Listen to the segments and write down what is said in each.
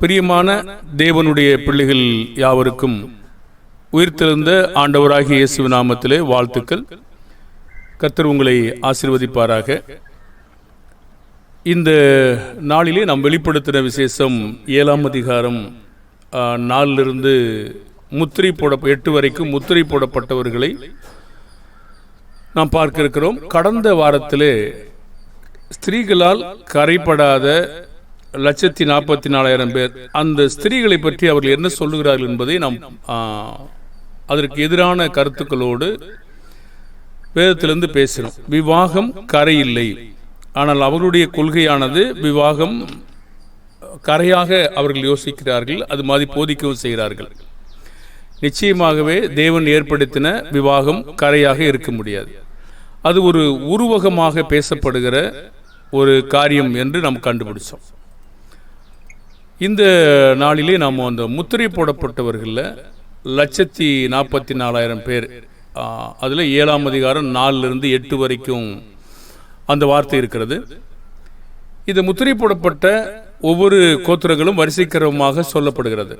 பிரியமான தேவனுடைய பிள்ளைகள் யாவருக்கும் உயிர்த்தெழுந்த ஆண்டவராகிய இயேசு நாமத்திலே வாழ்த்துக்கள். கர்த்தர் உங்களை ஆசிர்வதிப்பாராக. இந்த நாளிலே நாம் வெளிப்படுத்தின விசேஷம் ஏழாம் அதிகாரம் நாளிலிருந்து நாலிலிருந்து முத்திரை போட எட்டு வரைக்கும் முத்திரை போடப்பட்டவர்களை நாம் பார்க்க இருக்கிறோம். கடந்த வாரத்திலே ஸ்திரீகளால் கரைப்படாத லட்சத்தி நாற்பத்தி நாலாயிரம் பேர். அந்த ஸ்திரீகளை பற்றி அவர்கள் என்ன சொல்லுகிறார்கள் என்பதை நாம் அதற்கு எதிரான கருத்துக்களோடு வேதத்திலிருந்து பேசினோம். விவாகம் கரையில்லை. ஆனால் அவர்களுடைய கொள்கையானது விவாகம் கரையாக அவர்கள் யோசிக்கிறார்கள் அது மாதிரி போதிக்கவும் செய்கிறார்கள். நிச்சயமாகவே தேவன் ஏற்படுத்தின விவாகம் கரையாக இருக்க முடியாது. அது ஒரு உருவகமாக பேசப்படுகிற ஒரு காரியம் என்று நாம் கண்டுபிடிச்சோம். இந்த நாளிலே நாம் அந்த முத்திரை போடப்பட்டவர்களில் லட்சத்தி நாற்பத்தி நாலாயிரம் பேர் அதில் ஏழாம் அதிகாரம் நாலிலிருந்து எட்டு வரைக்கும் அந்த வார்த்தை இருக்கிறது. இது முத்திரை போடப்பட்ட ஒவ்வொரு கோத்திரங்களும் வரிசைக்கிரமமாக சொல்லப்படுகிறது.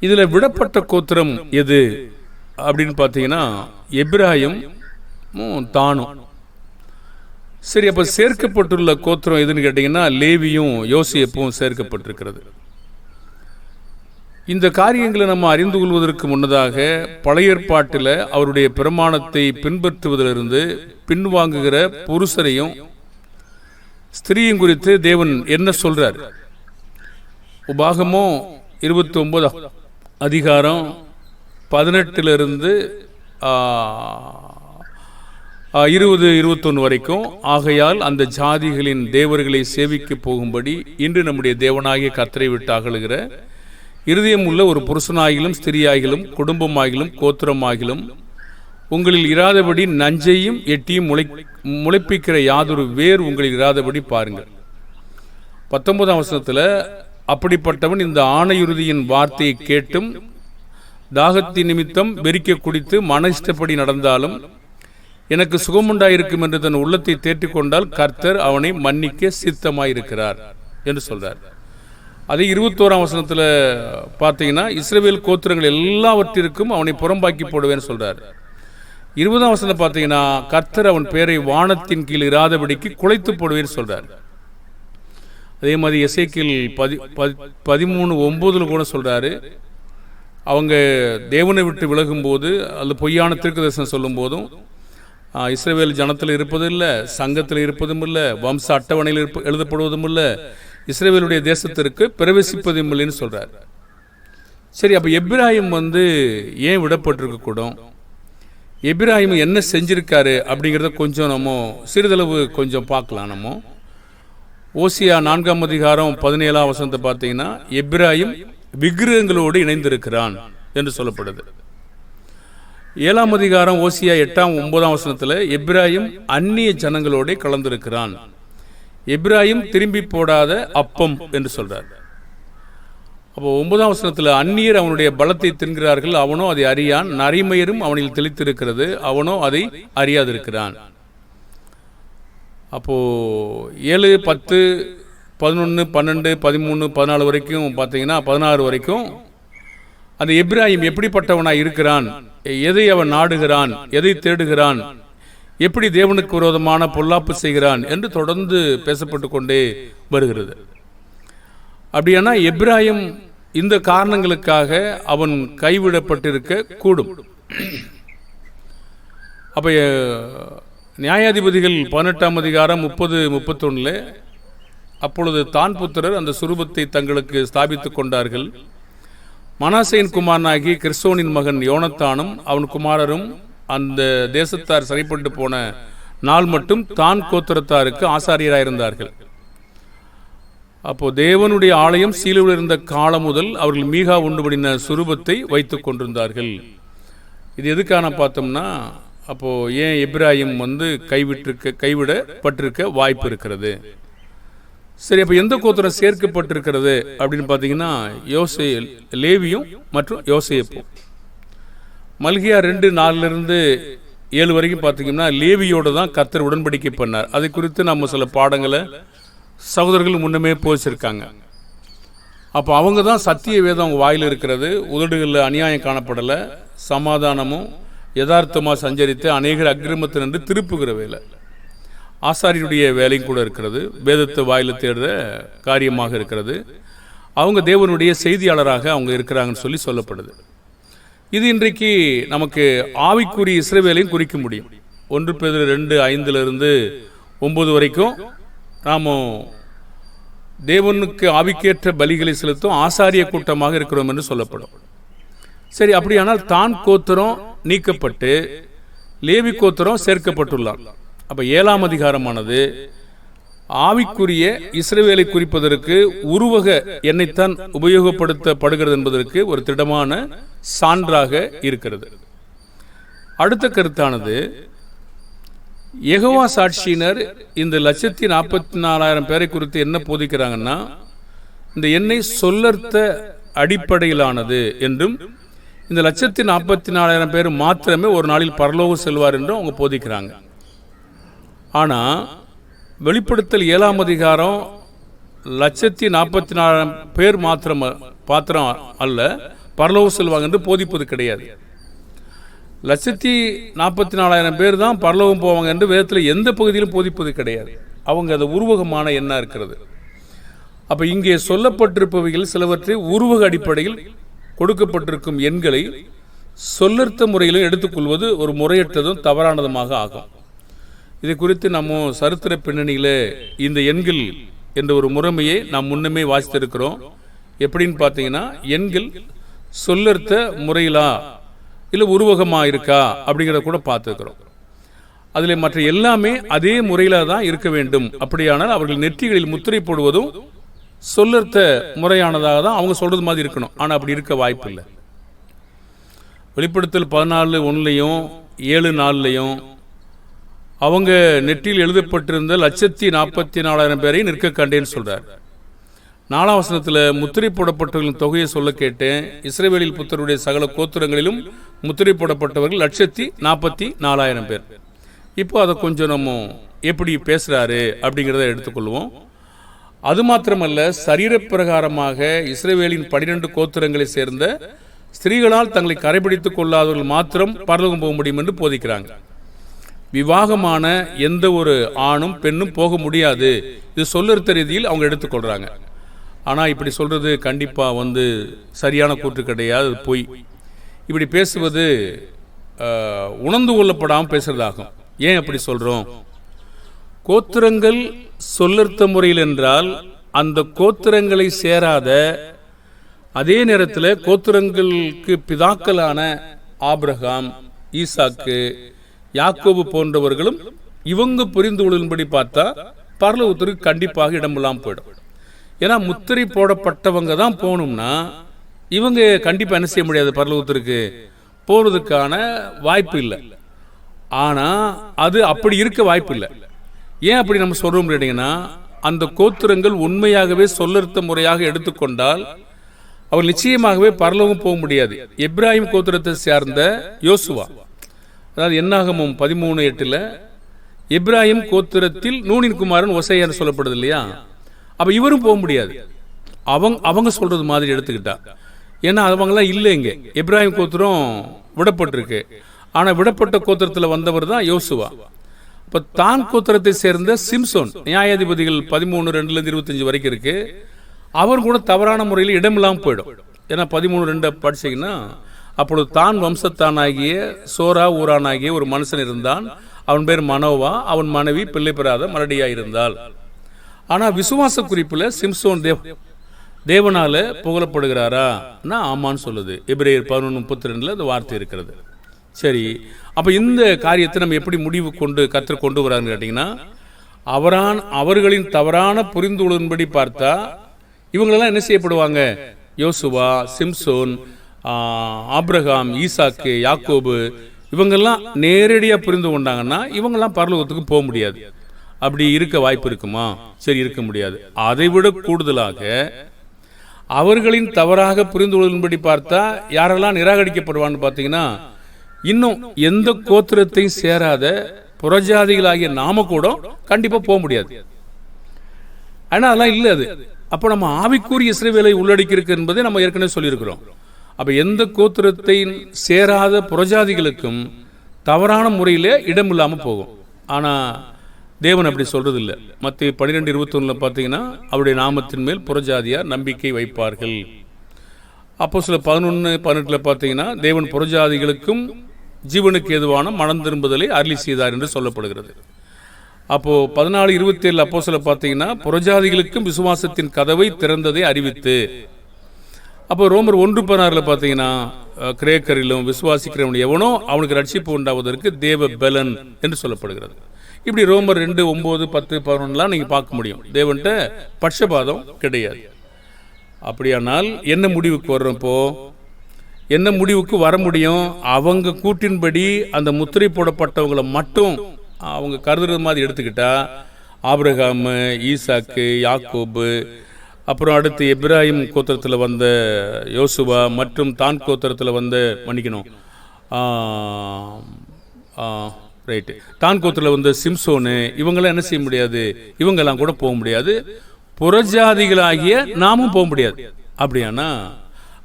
இதில் விடப்பட்ட கோத்திரம் எது? அப்படின்னு பார்த்தீங்கன்னா எப்ராஹிம் தானும். சரி அப்போ சேர்க்கப்பட்டுள்ள கோத்திரம் எதுன்னு கேட்டிங்கன்னா லேவியும் யோசியப்பும் சேர்க்கப்பட்டிருக்கிறது. இந்த காரியங்களை நம்ம அறிந்து கொள்வதற்கு முன்னதாக பழைய ஏற்பாட்டில் அவருடைய பிரமாணத்தை பின்பற்றுவதிலிருந்து பின்வாங்குகிற புருஷரையும் ஸ்திரீயும் குறித்து தேவன் என்ன சொல்கிறார் உபாகமோ இருபத்தி ஒன்பது அதிகாரம் பதினெட்டிலிருந்து இருபது இருபத்தொன்று வரைக்கும். ஆகையால் அந்த ஜாதிகளின் தேவர்களை சேவிக்க போகும்படி இன்று நம்முடைய தேவனாகிய கத்தரை விட்டு அகலுகிற இருதயம் உள்ள ஒரு புருஷனாகிலும் ஸ்திரியாகிலும் குடும்பமாகிலும் கோத்திரமாகிலும் உங்களில் இராதபடி நஞ்சையும் எட்டியும் முளை முளைப்பிக்கிற யாதொரு வேர் உங்களில் இராதபடி பாருங்கள். பத்தொன்பதாம் வசனத்தில் அப்படிப்பட்டவன் இந்த ஆணையுறுதியின் வார்த்தையை கேட்டும் தாகத்தின் நிமித்தம் வெறிக்க குடித்து மன இஷ்டப்படி நடந்தாலும் எனக்கு சுகமுண்டாயிருக்கும் என்று தன் உள்ளத்தை தேற்றிக் கொண்டால் கர்த்தர் அவனை மன்னிக்க சித்தமாயிருக்கிறார் என்று சொல்றார். அதே இருபத்தோராம் வசனத்தில் பார்த்தீங்கன்னா இஸ்ரேல் கோத்திரங்கள் எல்லாவற்றிற்கும் அவனை புறம்பாக்கி போடுவேன்னு சொல்றார். இருபதாம் வசனம் பார்த்தீங்கன்னா கர்த்தர் அவன் பேரை வானத்தின் கீழ் இராதபடிக்கு குலைத்து போடுவேன்னு சொல்றார். அதே மாதிரி எசைக்கில் பதி பதி பதிமூணு ஒம்போதுல கூட சொல்றாரு. அவங்க தேவனை விட்டு விலகும்போது அல்லது பொய்யான தீர்க்கதரிசனம் சொல்லும் போதும் இஸ்ரேவேல் ஜனத்தில் இருப்பதும் இல்லை சங்கத்தில் இருப்பதும் இல்லை வம்ச அட்டவணையில் இருப்ப எழுதப்படுவதும் இல்லை இஸ்ரேவேலுடைய தேசத்திற்கு பிரவேசிப்பதும் இல்லைன்னு சொல்கிறார் சரி அப்போ எப்ராஹிம் வந்து ஏன் விடப்பட்டிருக்க கூடும்? எப்ராஹிம் என்ன செஞ்சுருக்காரு அப்படிங்கிறத கொஞ்சம் நம்ம சிறிதளவு கொஞ்சம் பார்க்கலாம் நம்ம. ஓசியா நான்காம் அதிகாரம் பதினேழாம் வசனத்தை பார்த்தீங்கன்னா எப்ராஹிம் விக்கிரகங்களோடு இணைந்திருக்கிறான் என்று சொல்லப்படுது. ஏழாம் அதிகாரம் ஓசியா எட்டாம் ஒன்பதாம் வசனத்தில் எப்ராஹிம் அந்நிய ஜனங்களோட கலந்திருக்கிறான். எப்ராஹிம் திரும்பி போடாத அப்பம் என்று சொல்றார். அப்போ ஒன்பதாம் வசனத்தில் அந்நியர் அவனுடைய பலத்தை தின்கிறார்கள் அவனோ அதை அறியான் நரிமயரும் அவனில் தெளித்திருக்கிறது அவனோ அதை அறியாதிருக்கிறான். அப்போ ஏழு பத்து பதினொன்று பன்னெண்டு பதிமூணு பதினாலு வரைக்கும் பார்த்தீங்கன்னா பதினாறு வரைக்கும் அந்த எப்ராஹிம் எப்படிப்பட்டவனாக இருக்கிறான்? எதை அவன் நாடுகிறான்? எதை தேடுகிறான்? எப்படி தேவனுக்கு விரோதமான பொல்லாப்பு செய்கிறான்? என்று தொடர்ந்து பேசப்பட்டு கொண்டே வருகிறது. அப்படியானா எப்ராஹிம் இந்த காரணங்களுக்காக அவன் கைவிடப்பட்டிருக்க கூடும். அப்ப நியாயாதிபதிகள் பதினெட்டாம் அதிகாரம் முப்பது முப்பத்தொன்னுல அப்பொழுது தான் புத்திரர் அந்த சுரூபத்தை தங்களுக்கு ஸ்தாபித்துக் கொண்டார்கள். மனாசையின் குமாரனாகி கிறிஸ்தோனின் மகன் யோனத்தானும் அவன் குமாரரும் அந்த தேசத்தார் சரிப்பட்டு போன நாள் மட்டும் தான் கோத்திரத்தாருக்கு ஆசாரியராயிருந்தார்கள். அப்போ தேவனுடைய ஆலயம் சீலுவில் இருந்த காலம் முதல் அவர்கள் மீகா உண்டுபடின சுரூபத்தை வைத்துக் கொண்டிருந்தார்கள். இது எதுக்கான பார்த்தோம்னா அப்போது ஏன் இப்ராஹிம் வந்து கைவிட்டிருக்க கைவிடப்பட்டிருக்க வாய்ப்பு இருக்கிறது? சரி அப்போ எந்த கோத்திரம் சேர்க்கப்பட்டிருக்கிறது அப்படின்னு பார்த்தீங்கன்னா யோசே லேவியும் மற்றும் யோசேப்பும். மல்கியா ரெண்டு நாலுலேருந்து ஏழு வரைக்கும் பார்த்தீங்கன்னா லேவியோடு தான் கத்தர் உடன்படிக்கை பண்ணார். அதை குறித்து நம்ம சில பாடங்களை சகோதரர்கள் முன்னமே போதிச்சிருக்காங்க. அப்போ அவங்க தான் சத்திய வேதம் அவங்க வாயில் இருக்கிறது. உதடுகளில் அநியாயம் காணப்படலை. சமாதானமும் யதார்த்தமாக சஞ்சரித்து அநேகர் அக்கிரமத்தில் நின்று திருப்புகிற வேலை. ஆசாரியனுடைய வேலையும் கூட இருக்கிறது. வேதத்தை வாயில் தேடுற காரியமாக இருக்கிறது. அவங்க தேவனுடைய செய்தியாளராக அவங்க இருக்கிறாங்கன்னு சொல்லி சொல்லப்படுது. இது இன்றைக்கு நமக்கு ஆவிக்குரிய இஸ்ரேவேலையும் குறிக்க முடியும். ஒன்று பேர் ரெண்டு ஐந்துலேருந்து ஒம்பது வரைக்கும் நாம் தேவனுக்கு ஆவிக்கேற்ற பலிகளை செலுத்தும் ஆசாரிய கூட்டமாக இருக்கிறோம் என்று சொல்லப்படும். சரி அப்படியானால் தான் கோத்திரம் நீக்கப்பட்டு லேவி கோத்திரம் சேர்க்கப்பட்டுள்ளார். அப்போ ஏழாம் அதிகாரமானது ஆவிக்குரிய இஸ்ரவேலை குறிப்பதற்கு உருவக எண்ணைத்தான் உபயோகப்படுத்தப்படுகிறது என்பதற்கு ஒரு திடமான சான்றாக இருக்கிறது. அடுத்த கருத்தானது எகவா சாட்சியினர் இந்த லட்சத்தி நாற்பத்தி நாலாயிரம் பேரை குறித்து என்ன போதிக்கிறாங்கன்னா இந்த எண்ணெய் சொல்லர்த்த அடிப்படையிலானது என்றும் இந்த லட்சத்தி நாற்பத்தி நாலாயிரம் பேர் மாத்திரமே ஒரு நாளில் பரலோகம் செல்வார் என்றும் அவங்க போதிக்கிறாங்க. ஆனால் வெளிப்படுத்தல் ஏழாம் அதிகாரம் லட்சத்தி நாற்பத்தி நாலாயிரம் பேர் மாத்திரம் பாத்திரம் அல்ல பரலோகம் செல்வாங்க என்று போதிப்பது கிடையாது. லட்சத்தி நாற்பத்தி நாலாயிரம் பேர் தான் பரலோகம் போவாங்க என்று வேதத்தில் எந்த பகுதியிலும் போதிப்பது கிடையாது. அவங்க அது உருவகமான எண்ணாக இருக்கிறது. அப்போ இங்கே சொல்லப்பட்டிருப்பவைகள் சிலவற்றை உருவக அடிப்படையில் கொடுக்கப்பட்டிருக்கும் எண்களை சொல்லர்த்த முறையிலும் எடுத்துக்கொள்வது ஒரு முறையற்றதும் தவறானதுமாக ஆகும். இது குறித்து நம்ம சரித்திர பின்னணியில் இந்த எண்கள் என்ற ஒரு முறைமையை நாம் முன்னமே வாசித்திருக்கிறோம். எப்படின்னு பார்த்தீங்கன்னா எண்கள் சொல்லர்த்த முறையிலா இல்லை உருவகமாக இருக்கா அப்படிங்கிறத கூட பார்த்துருக்குறோம். அதில் மற்ற எல்லாமே அதே முறையில் தான் இருக்க வேண்டும். அப்படியானால் அவர்கள் நெற்றிகளில் முத்திரை போடுவதும் சொல்லர்த்த முறையானதாக தான் அவங்க சொல்கிறது மாதிரி இருக்கணும். ஆனால் அப்படி இருக்க வாய்ப்பு இல்லை வெளிப்படுத்தல் பதினாலு ஒன்றுலையும் ஏழு நாலுலையும் அவங்க நெற்றியில் எழுதப்பட்டிருந்த லட்சத்தி நாற்பத்தி நாலாயிரம் பேரை நிற்க கண்டேன்னு சொல்கிறார் நாலாம் வசனத்தில் முத்திரை போடப்பட்டவர்களின் தொகையை சொல்ல கேட்டேன். இஸ்ரேவேலில் புத்தருடைய சகல கோத்திரங்களிலும் முத்திரை போடப்பட்டவர்கள் லட்சத்தி நாற்பத்தி நாலாயிரம் பேர். இப்போ அதை கொஞ்சம் நம்ம எப்படி பேசுகிறாரு அப்படிங்கிறத எடுத்துக்கொள்வோம். அது மாத்திரமல்ல சரீரப்பிரகாரமாக இஸ்ரேவேலின் பனிரெண்டு கோத்திரங்களை சேர்ந்த ஸ்திரீகளால் தங்களை கரைபிடித்துக் கொள்ளாதவர்கள் மாத்திரம் பரலோகம் போக முடியும் என்று போதிக்கிறாங்க. விவாகமான எந்த ஒரு ஆணும் பெண்ணும் போக முடியாது. இது சொல்லுத்த ரீதியில் அவங்க எடுத்துக்கொள்கிறாங்க ஆனால் இப்படி சொல்கிறது கண்டிப்பாக வந்து சரியான கூற்று கிடையாது பொய். இப்படி பேசுவது உணர்ந்து கொள்ளப்படாமல் பேசுறதாகும். ஏன் அப்படி சொல்கிறோம் கோத்திரங்கள் சொல்லிருத்த முறையில் என்றால் அந்த கோத்திரங்களை சேராத அதே நேரத்தில் கோத்திரங்களுக்கு பிதாக்களான ஆப்ரஹாம் ஈசாக்கு யாக்கோபு போன்றவர்களும் இவங்க புரிந்து கொள்ளும்படி பார்த்தா பரலோகத்திற்கு கண்டிப்பாக இடமெல்லாம் போயிடும். ஏன்னா முத்திரை போடப்பட்டவங்க தான் போகணும்னா இவங்க கண்டிப்பாக என்ன செய்ய முடியாது பரலோகத்திற்கு? போகிறதுக்கான வாய்ப்பு இல்லை. ஆனால் அது அப்படி இருக்க வாய்ப்பு இல்லை. ஏன் அப்படி நம்ம சொல்கிறோம் கேட்டிங்கன்னா அந்த கோத்திரங்கள் உண்மையாகவே சொல்லறுத்த முறையாக எடுத்துக்கொண்டால் அவர் நிச்சயமாகவே பரலோகம் போக முடியாது. எப்ராஹிம் கோத்திரத்தை சார்ந்த யோசுவா. அதாவது என்னாகமும் பதிமூணு எட்டில் இப்ராஹிம் கோத்திரத்தில் நூனின் குமாரன் ஒசையான்னு சொல்லப்படுது இல்லையா? அப்போ இவரும் போக முடியாது. அவங்க அவங்க சொல்கிறது மாதிரி எடுத்துக்கிட்டா. ஏன்னா அவங்களாம் இல்லை இங்கே. இப்ராஹிம் கோத்திரம் விடப்பட்டிருக்கு. ஆனால் விடப்பட்ட கோத்திரத்தில் வந்தவர் தான் யோசுவா. இப்போ தான் கோத்திரத்தை சேர்ந்த சிம்சோன் நியாயாதிபதிகள் பதிமூணு ரெண்டுலேருந்து இருபத்தஞ்சு வரைக்கும் இருக்கு. அவர் கூட தவறான முறையில் இடமில்லாமல் போயிடும். ஏன்னா பதிமூணு ரெண்டை படிச்சிங்கன்னா அப்பொழுது தான் வம்சத்தானாகிய சோரா ஊரானாகிய ஒரு மனுஷன் இருந்தான். அவன் பேர் மனோவா. அவன் மனைவி பிள்ளை பெறாத மரடியாக இருந்தாள் ஆனால் விசுவாச குறிப்பில் சிம்சோன் தேவ் தேவனால் புகழப்படுகிறாரா? நான் ஆமான்னு சொல்லுது. எபிரேயர் பதினொன்று முப்பத்தி ரெண்டில் அந்த வார்த்தை இருக்கிறது. சரி அப்போ இந்த காரியத்தை நம்ம எப்படி முடிவு கொண்டு கற்று கொண்டு வரான்னு கேட்டிங்கன்னா அவரான் அவர்களின் தவறான புரிந்துணர்வுபடி பார்த்தா இவங்களெல்லாம் என்ன செய்யப்படுவாங்க? யோசுவா சிம்சோன் ஆப்ரஹாம் ஈசாக்கு யாக்கோபு இவங்கெல்லாம் நேரடியாக புரிந்து கொண்டாங்கன்னா இவங்கெல்லாம் பரலோகத்துக்கு போக முடியாது. அப்படி இருக்க வாய்ப்பு இருக்குமா? சரி இருக்க முடியாது. அதை விட கூடுதலாக அவர்களின் தவறாக புரிந்து கொள்ளும்படி பார்த்தா யாரெல்லாம் நிராகரிக்கப்படுவான்னு பார்த்தீங்கன்னா இன்னும் எந்த கோத்திரத்தையும் சேராத புறஜாதிகளாகிய நாம கூட கண்டிப்பாக போக முடியாது. ஆனால் அதெல்லாம் இல்லை அது. அப்போ நம்ம ஆவிக்குரிய வேலை உள்ளடக்கியிருக்கு என்பதை நம்ம ஏற்கனவே சொல்லியிருக்கிறோம். அப்போ எந்த கோத்திரத்தை சேராத புறஜாதிகளுக்கும் தவறான முறையில் இடம் இல்லாமல் போகும். ஆனால் தேவன் அப்படி சொல்கிறது இல்லை மற்ற பன்னிரெண்டு இருபத்தொன்னில் பார்த்தீங்கன்னா அவருடைய நாமத்தின் மேல் புறஜாதியார் நம்பிக்கை வைப்பார்கள். அப்போ சில பதினொன்று பதினெட்டில் பார்த்தீங்கன்னா தேவன் புறஜாதிகளுக்கும் ஜீவனுக்கு ஏதுவான மனம் திரும்புதலை அருளி செய்தார் என்று சொல்லப்படுகிறது. அப்போது பதினாலு இருபத்தேழு அப்போ சில பார்த்தீங்கன்னா புறஜாதிகளுக்கும் விசுவாசத்தின் கதவை திறந்ததை அறிவித்து அப்போ ரோமர் ஒன்று பதினாறில் பார்த்தீங்கன்னா கிரேக்கரிலும் விசுவாசிக்கிறவன் எவனோ அவனுக்கு ரட்சிப்பு உண்டாவதற்கு தேவ பலன் என்று சொல்லப்படுகிறது. இப்படி ரோமர் ரெண்டு ஒம்பது பத்து பதினொன்றுலாம் நீங்கள் பார்க்க முடியும். தேவன்கிட்ட பட்சபாதம் கிடையாது. அப்படியானால் என்ன முடிவுக்கு வர்றப்போ என்ன முடிவுக்கு வர முடியும்? அவங்க கூட்டின்படி அந்த முத்திரை போடப்பட்டவங்களை மட்டும் அவங்க கருதுறது மாதிரி எடுத்துக்கிட்டா ஆபிரகாம் ஈசாக்கு யாக்கோபு அப்புறம் அடுத்து இப்ராஹிம் கோத்திரத்தில் வந்த யோசுவா மற்றும் தான் கோத்திரத்தில் வந்த மன்னிக்கணும். ரைட்டு தான் கோத்திரத்தில் வந்து சிம்சோனு இவங்களாம் என்ன செய்ய முடியாது? இவங்கெல்லாம் கூட போக முடியாது. புறஜாதிகளாகிய நாமும் போக முடியாது. அப்படியானா?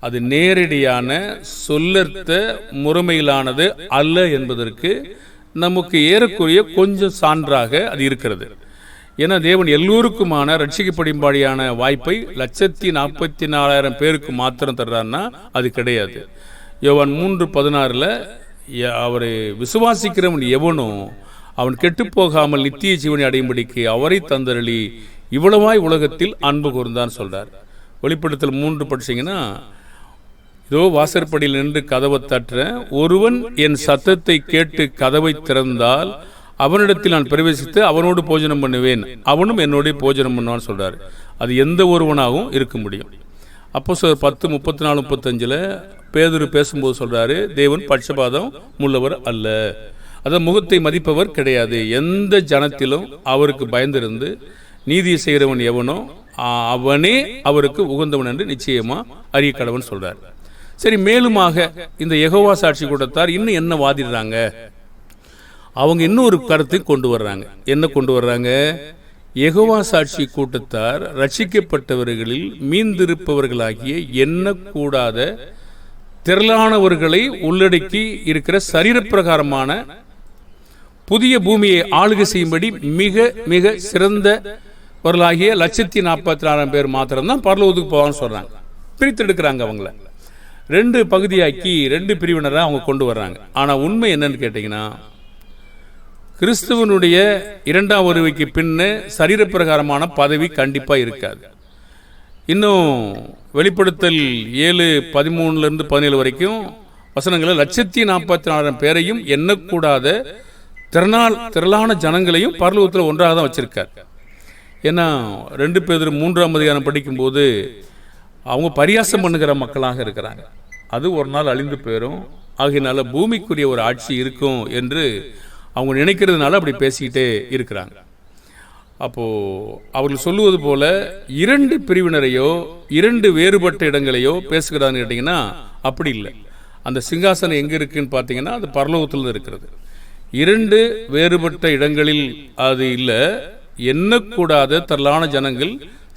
அது நேரடியான சொல்லர்த்த முறைமையிலானது அல்ல என்பதற்கு நமக்கு ஏறக்குறைய கொஞ்சம் சான்றாக அது இருக்கிறது. ஏன்னா தேவன் எல்லோருக்குமான ரட்சிக்கப்படும்பாடியான வாய்ப்பை லட்சத்தி நாற்பத்தி நாலாயிரம் பேருக்கு மாத்திரம் தர்றாருன்னா அது கிடையாது. யோவான் மூன்று பதினாறில் அவரை விசுவாசிக்கிறவன் எவனோ அவன் கெட்டு போகாமல் நித்திய ஜீவனை அடையும்படிக்கு அவரை தந்தரளி இவ்வளவாய் உலகத்தில் அன்பு கூர்ந்தான்னு சொல்கிறார் வெளிப்படுத்தல் மூன்று படிச்சீங்கன்னா இதோ வாசற்படியில் நின்று கதவை தட்டுற ஒருவன் என் சத்தத்தை கேட்டு கதவை திறந்தால் அவனிடத்தில் நான் பிரவேசித்து அவனோடு போஜனம் பண்ணுவேன். அவனும் என்னோட போஜனம் பண்ணுவான்னு சொல்கிறார் அது எந்த ஒருவனாகவும் இருக்க முடியும். அப்போ சார் பத்து முப்பத்தி நாலு முப்பத்தஞ்சில் பேதர் பேசும்போது சொல்கிறாரு தேவன் பட்சபாதம் உள்ளவர் அல்ல. அதான் முகத்தை மதிப்பவர் கிடையாது. எந்த ஜனத்திலும் அவருக்கு பயந்திருந்து நீதியை செய்கிறவன் எவனோ அவனே அவருக்கு உகந்தவன் என்று நிச்சயமாக அறிய கடவன் சொல்கிறார் சரி மேலுமாக இந்த எகோவா சாட்சி கூட்டத்தார் இன்னும் என்ன வாதிடுறாங்க? அவங்க இன்னொரு கருத்தை கொண்டு வர்றாங்க. என்ன கொண்டு வர்றாங்க? எகவா சாட்சி கூட்டத்தார் ரட்சிக்கப்பட்டவர்களில் மீந்திருப்பவர்களாகிய எண்ணக்கூடாத திரளானவர்களை உள்ளடக்கி இருக்கிற சரீரப்பிரகாரமான புதிய பூமியை ஆளுகை செய்யும்படி மிக மிக சிறந்தவர்களாகிய லட்சத்தி நாற்பத்தி நாலாயிரம் பேர் மாத்திரம்தான் பரலோகத்துக்கு போவான்னு சொல்கிறாங்க பிரித்தெடுக்கிறாங்க அவங்கள. ரெண்டு பகுதியாக்கி ரெண்டு பிரிவினராக அவங்க கொண்டு வர்றாங்க. ஆனால் உண்மை என்னன்னு கேட்டிங்கன்னா கிறிஸ்துவனுடைய இரண்டாம் வருவைக்கு பின்னு சரீரப்பிரகாரமான பதவி கண்டிப்பாக இருக்காது. இன்னும் வெளிப்படுத்தல் ஏழு பதிமூணுலேருந்து பதினேழு வரைக்கும் வசனங்களில் லட்சத்தி நாற்பத்தி நாலாயிரம் பேரையும் எண்ணக்கூடாத திறனால் திரளான ஜனங்களையும் பரலோகத்தில் ஒன்றாக தான் வச்சுருக்கார். ஏன்னா ரெண்டு பேர் மூன்றாம் அதிகாரம் படிக்கும்போது அவங்க பரியாசம் பண்ணுகிற மக்களாக இருக்கிறாங்க. அது ஒரு நாள் அழிந்து போயிடும் ஆகையினால பூமிக்குரிய ஒரு ஆட்சி இருக்கும் என்று அவங்க நினைக்கிறதுனால அப்படி பேசிக்கிட்டே இருக்கிறாங்க. அப்போது அவர்கள் சொல்லுவது போல இரண்டு பிரிவினரையோ இரண்டு வேறுபட்ட இடங்களையோ பேசுகிறான்னு கேட்டிங்கன்னா அப்படி இல்லை. அந்த சிங்காசனம் எங்கே இருக்குன்னு பார்த்தீங்கன்னா அது பரலோகத்தில் தான் இருக்கிறது. இரண்டு வேறுபட்ட இடங்களில் அது இல்லை எண்ணக்கூடாத தரலான ஜனங்கள்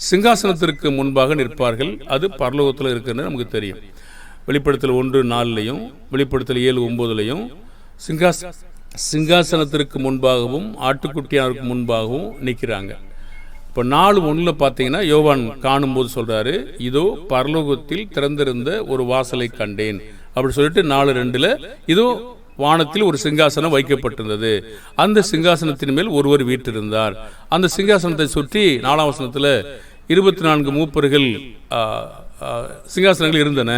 சிங்காசனத்திற்கு முன்பாக நிற்பார்கள். அது பரலோகத்தில் இருக்குன்னு நமக்கு தெரியும். வெளிப்படுத்தல் ஒன்று நாலுலையும் வெளிப்படுத்தல் ஏழு ஒம்போதுலையும் சிங்காச சிங்காசனத்திற்கு முன்பாகவும் ஆட்டுக்குட்டியாருக்கு முன்பாகவும் நிற்கிறாங்க. இப்போ நாலு ஒன்றில் பார்த்தீங்கன்னா யோவான் காணும்போது சொல்கிறாரு இதோ பரலோகத்தில் திறந்திருந்த ஒரு வாசலை கண்டேன். அப்படி சொல்லிட்டு நாலு ரெண்டில் இதோ வானத்தில் ஒரு சிங்காசனம் வைக்கப்பட்டிருந்தது. அந்த சிங்காசனத்தின் மேல் ஒருவர் வீட்டிருந்தார் அந்த சிங்காசனத்தை சுற்றி நாலாம் வசனத்தில் இருபத்தி நான்கு மூப்பர்கள் சிங்காசனங்கள் இருந்தன.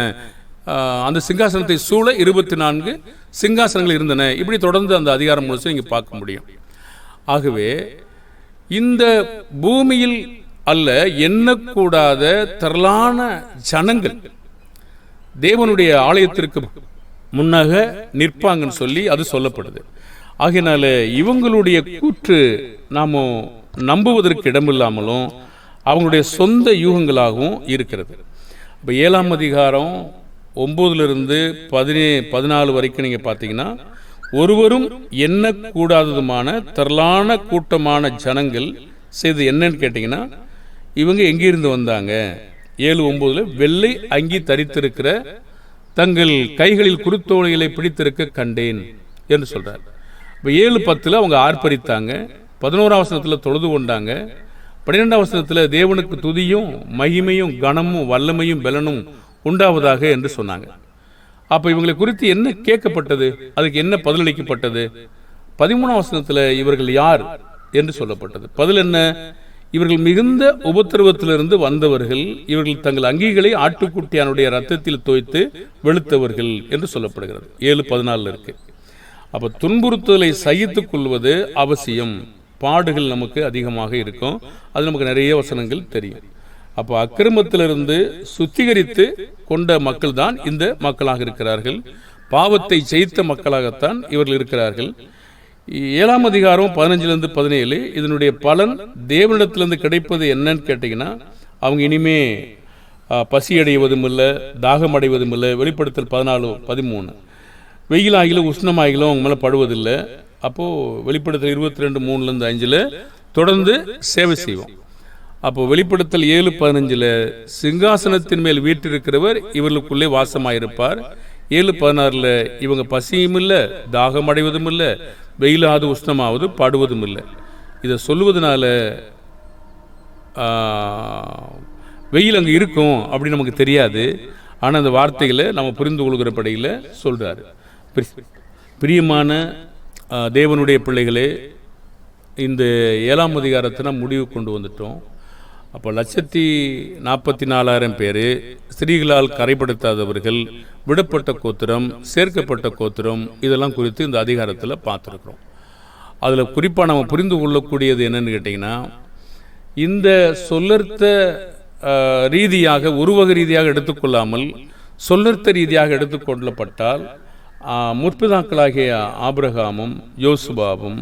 அந்த சிங்காசனத்தை சூழ இருபத்தி நான்கு சிங்காசனங்கள் இருந்தன. இப்படி தொடர்ந்து அந்த அதிகாரம் முழுசும் இங்கே பார்க்க முடியும். ஆகவே இந்த பூமியில் அல்ல எண்ணக்கூடாத திரளான ஜனங்கள் தேவனுடைய ஆலயத்திற்கு முன்னாக நிற்பாங்கன்னு சொல்லி அது சொல்லப்படுது. ஆகையினால இவங்களுடைய கூற்று நாம நம்புவதற்கு இடமில்லாமலும் அவங்களுடைய சொந்த யூகங்களாகவும் இருக்கிறது. இப்போ ஏழாம் அதிகாரம் ஒம்போதுலேருந்து பதினே பதினாலு வரைக்கும் நீங்கள் பார்த்தீங்கன்னா ஒருவரும் எண்ணக்கூடாததுமான திரளான கூட்டமான ஜனங்கள் செய்து என்னன்னு கேட்டிங்கன்னா இவங்க எங்கிருந்து வந்தாங்க? ஏழு ஒன்பதுல வெள்ளை அங்கி தரித்திருக்கிற தங்கள் கைகளில் குருத்தோலைகளை பிடித்திருக்க கண்டேன் என்று சொல்கிறார் இப்போ ஏழு பத்தில் அவங்க ஆர்ப்பரித்தாங்க. பதினோராம் வசனத்தில் தொழுது கொண்டாங்க. பன்னிரெண்டாம் வசனத்தில் தேவனுக்கு துதியும் மகிமையும் கனமும் வல்லமையும் பலனும் உண்டாவதாக என்று சொன்னாங்க. அப்போ இவங்களை குறித்து என்ன கேட்கப்பட்டது? அதுக்கு என்ன பதிலளிக்கப்பட்டது? பதிமூணாம் வசனத்தில் இவர்கள் யார் என்று சொல்லப்பட்டது. பதில் என்ன? இவர்கள் மிகுந்த உபத்திரவத்திலிருந்து வந்தவர்கள் இவர்கள் தங்கள் அங்கிகளை ஆட்டுக்குட்டியானுடைய ரத்தத்தில் தோய்த்து வெளுத்தவர்கள் என்று சொல்லப்படுகிறது. ஏழு பதினாலில் இருக்கு. அப்போ துன்புறுத்தலை சகித்துக் கொள்வது அவசியம். பாடுகள் நமக்கு அதிகமாக இருக்கும். அது நமக்கு நிறைய வசனங்கள் தெரியும். அப்போ அக்கிரமத்திலிருந்து சுத்திகரித்து கொண்ட மக்கள் தான் இந்த மக்களாக இருக்கிறார்கள். பாவத்தை ஜெயித்த மக்களாகத்தான் இவர்கள் இருக்கிறார்கள். ஏழாம் அதிகாரம் பதினஞ்சுலேருந்து பதினேழு இதனுடைய பலன் தேவனிடத்திலிருந்து கிடைப்பது என்னன்னு கேட்டிங்கன்னா அவங்க இனிமே பசி அடைவதும் இல்லை தாகம் அடைவதும் இல்லை வெளிப்படுத்தல் பதினாலு பதிமூணு. வெயில் ஆகிலும் உஷ்ணமாகிலும் அவங்க மேலே படுவதில்லை. அப்போது வெளிப்படுத்தல் இருபத்தி ரெண்டு மூணுலேருந்து அஞ்சில் தொடர்ந்து சேவை செய்வோம். அப்போ வெளிப்படுத்தல் ஏழு பதினஞ்சில் சிங்காசனத்தின் மேல் வீற்றிருக்கிறவர் இவர்களுக்குள்ளே வாசமாயிருப்பார். ஏழு பதினாறில் இவங்க பசியும் இல்லை தாகம் அடைவதும் இல்லை வெயிலாவது உஷ்ணமாவது பாடுவதும் இல்லை இதை சொல்லுவதனால வெயில் அங்கே இருக்கும் அப்படின்னு நமக்கு தெரியாது. ஆனால் அந்த வார்த்தைகளை நம்ம புரிந்து கொள்கிறபடியில் சொல்கிறாரு பிரியமான தேவனுடைய பிள்ளைகளே இந்த ஏழாம் அதிகாரத்தை நான் முடிவு கொண்டு வந்துட்டோம். அப்போ லட்சத்தி நாற்பத்தி நாலாயிரம் பேர் ஸ்திரீகளால் கரைப்படுத்தாதவர்கள் விடப்பட்ட கோத்திரம் சேர்க்கப்பட்ட கோத்திரம் இதெல்லாம் குறித்து இந்த அதிகாரத்தில் பார்த்துருக்குறோம். அதில் குறிப்பாக நம்ம புரிந்து கொள்ளக்கூடியது என்னென்னு கேட்டிங்கன்னா இந்த சொல்லர்த்த ரீதியாக உருவக ரீதியாக எடுத்துக்கொள்ளாமல் சொல்லர்த்த ரீதியாக எடுத்துக்கொள்ளப்பட்டால் முற்பிதாக்களாகிய ஆபிரகாமும் யோசுபாவும்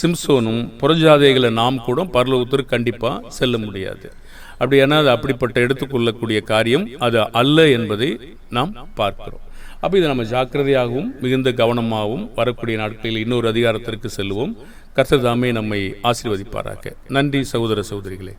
சிம்சோனும் புறஜாதைகளை நாம் கூட பரலோகத்திற்கு கண்டிப்பாக செல்ல முடியாது. அப்படியானா அது அப்படிப்பட்ட எடுத்துக்கொள்ளக்கூடிய காரியம் அது அல்ல என்பதை நாம் பார்க்கிறோம். அப்போ இதை நம்ம ஜாக்கிரதையாகவும் மிகுந்த கவனமாகவும் வரக்கூடிய நாட்களில் இன்னொரு அதிகாரத்திற்கு செல்வோம் கர்த்தர் தாமே நம்மை ஆசீர்வதிப்பாராக. நன்றி சகோதர சகோதரிகளே.